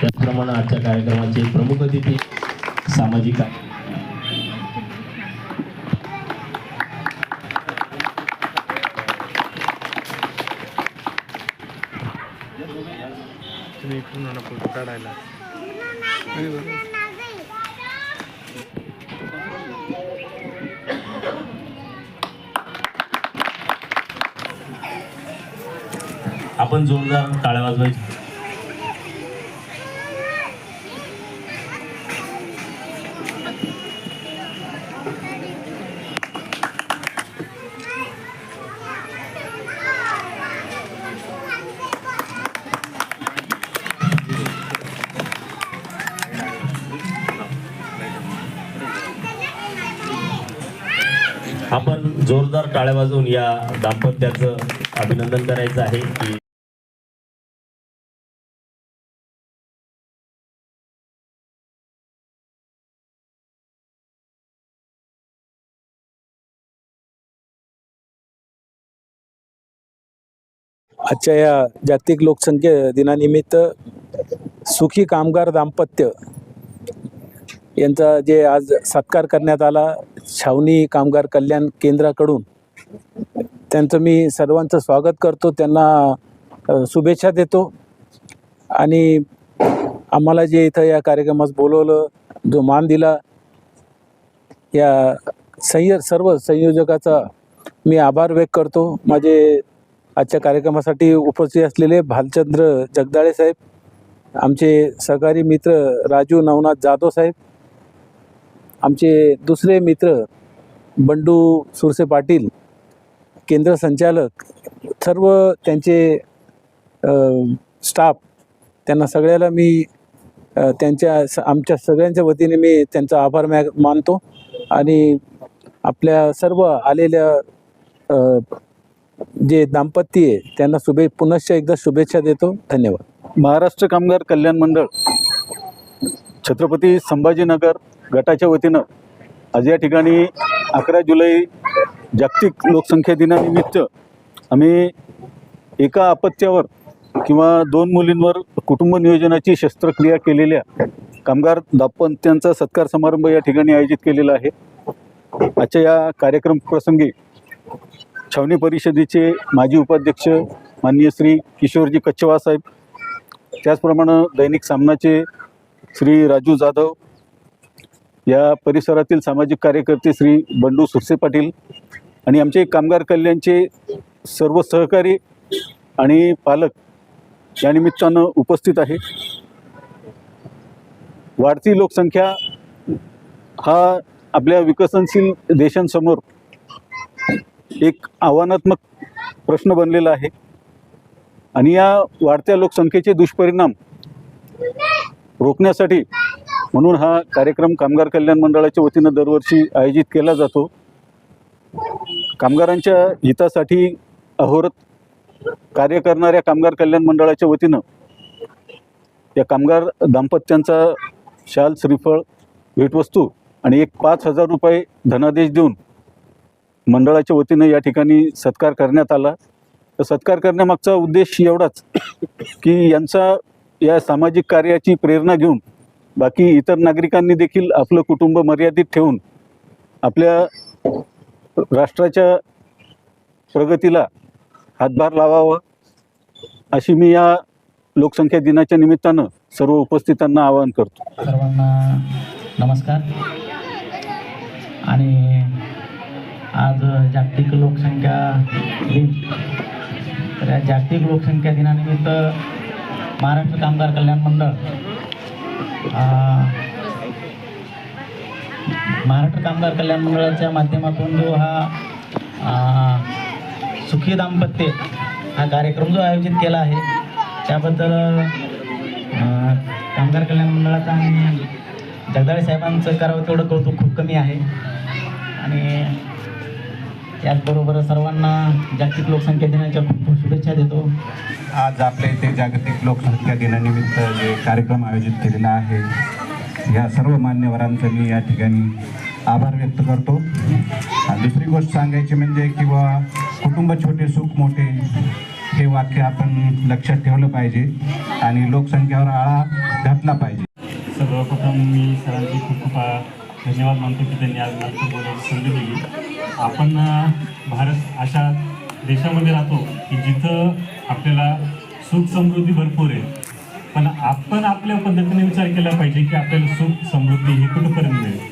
त्याचप्रमाणे आजच्या कार्यक्रमाचे प्रमुख अतिथी सामाजिक काढायला. आपण जोरदार टाळ्या वाजवायची. आपण जोरदार टाळ्या वाजवून या दाम्पत्याचं अभिनंदन करायचं आहे की आजच्या या जागतिक लोकसंख्या दिनानिमित्त सुखी कामगार दाम्पत्य यांचा जे आज सत्कार करण्यात आला छावणी कामगार कल्याण केंद्राकडून त्यांचं मी सर्वांचं स्वागत करतो. त्यांना शुभेच्छा देतो. आणि आम्हाला जे इथं या कार्यक्रमात बोलवलं जो मान दिला या संय सर्व संयोजकाचा मी आभार व्यक्त करतो. माझे आजच्या कार्यक्रमासाठी उपस्थित असलेले भालचंद्र जगदाळे साहेब आमचे सहकारी मित्र राजू नवनाथ जाधव साहेब आमचे दुसरे मित्र बंडू सुरसे पाटील केंद्र संचालक सर्व त्यांचे स्टाफ त्यांना सगळ्याला मी त्यांच्या स- आमच्या सगळ्यांच्या वतीने मी त्यांचा आभार मॅ मानतो आणि आपल्या सर्व आलेल्या जे दाम्पत्य आहे त्यांना शुभे पुनश्च एकदा शुभेच्छा देतो. धन्यवाद. महाराष्ट्र कामगार कल्याण मंडळ छत्रपती संभाजीनगर गटाच्या वतीनं आज या ठिकाणी अकरा जुलै जागतिक लोकसंख्या दिनानिमित्त आम्ही एका अपत्यावर किंवा दोन मुलींवर कुटुंब नियोजनाची शस्त्रक्रिया केलेल्या कामगार दाम्पत्यांचा सत्कार समारंभ या ठिकाणी आयोजित केलेला आहे. आजच्या या कार्यक्रम प्रसंगी छावणी परिषदेचे माजी उपाध्यक्ष माननीय श्री किशोरजी कच्छवा साहेब त्याचप्रमाणे दैनिक सामनाचे श्री राजू जाधव या परिसरातील सामाजिक कार्यकर्ते श्री बंडू सुरसे पाटील आणि आमचे कामगार कल्याणचे सर्व सहकारी आणि पालक या निमित्तानं उपस्थित आहे. वाढती लोकसंख्या हा आपल्या विकसनशील देशांसमोर एक आव्हानात्मक प्रश्न बनलेला आहे आणि या वाढत्या लोकसंख्येचे दुष्परिणाम रोखण्यासाठी म्हणून हा कार्यक्रम कामगार कल्याण मंडळाच्या वतीनं दरवर्षी आयोजित केला जातो. कामगारांच्या हितासाठी अहोरत कार्य करणाऱ्या कामगार कल्याण मंडळाच्या वतीनं या कामगार दाम्पत्यांचा शाल श्रीफळ भेटवस्तू आणि एक पाच हजार रुपये धनादेश देऊन मंडळाच्या वतीनं या ठिकाणी सत्कार करण्यात आला. तर सत्कार करण्यामागचा उद्देश एवढाच की यांचा या सामाजिक कार्याची प्रेरणा घेऊन बाकी इतर नागरिकांनी देखील आपलं कुटुंब मर्यादित ठेवून आपल्या राष्ट्राच्या प्रगतीला हातभार लावावा अशी मी या लोकसंख्या दिनाच्या निमित्तानं सर्व उपस्थितांना आवाहन करतो. सर्वांना नमस्कार. आणि आज जागतिक लोकसंख्या दिन. तर या जागतिक लोकसंख्या दिनानिमित्त महाराष्ट्र कामगार कल्याण मंडळ महाराष्ट्र कामगार कल्याण मंडळाच्या माध्यमातून जो हा सुखी दाम्पत्य हा कार्यक्रम जो आयोजित केला आहे त्याबद्दल कामगार कल्याण मंडळाचा आणि जगदाळे साहेबांचं करावं तेवढं कौतुक खूप कमी आहे. आणि त्याचबरोबर सर्वांना जागतिक लोकसंख्या दिनाच्या खूप खूप शुभेच्छा देतो. आज आपल्या इथे जागतिक लोकसंख्या दिनानिमित्त जे कार्यक्रम आयोजित केलेला आहे या सर्व मान्यवरांचं मी या ठिकाणी आभार व्यक्त करतो. आणि दुसरी गोष्ट सांगायची म्हणजे किंवा कुटुंब छोटे सुख मोठे हे वाक्य आपण लक्षात ठेवलं पाहिजे आणि लोकसंख्येवर आळा घातला पाहिजे. सर्वप्रथम मी सरांचे खूप खूप धन्यवाद मानतो की त्यांनी आज मला बोलायची संधी दिली. आपण भारत अशा देशामध्ये राहतो की जिथं आपल्याला सुख समृद्धी भरपूर आहे. पण आपण आपल्या पद्धतीने विचार केला पाहिजे की आपल्याला सुख समृद्धी ही कुठंपर्यंत मिळेल?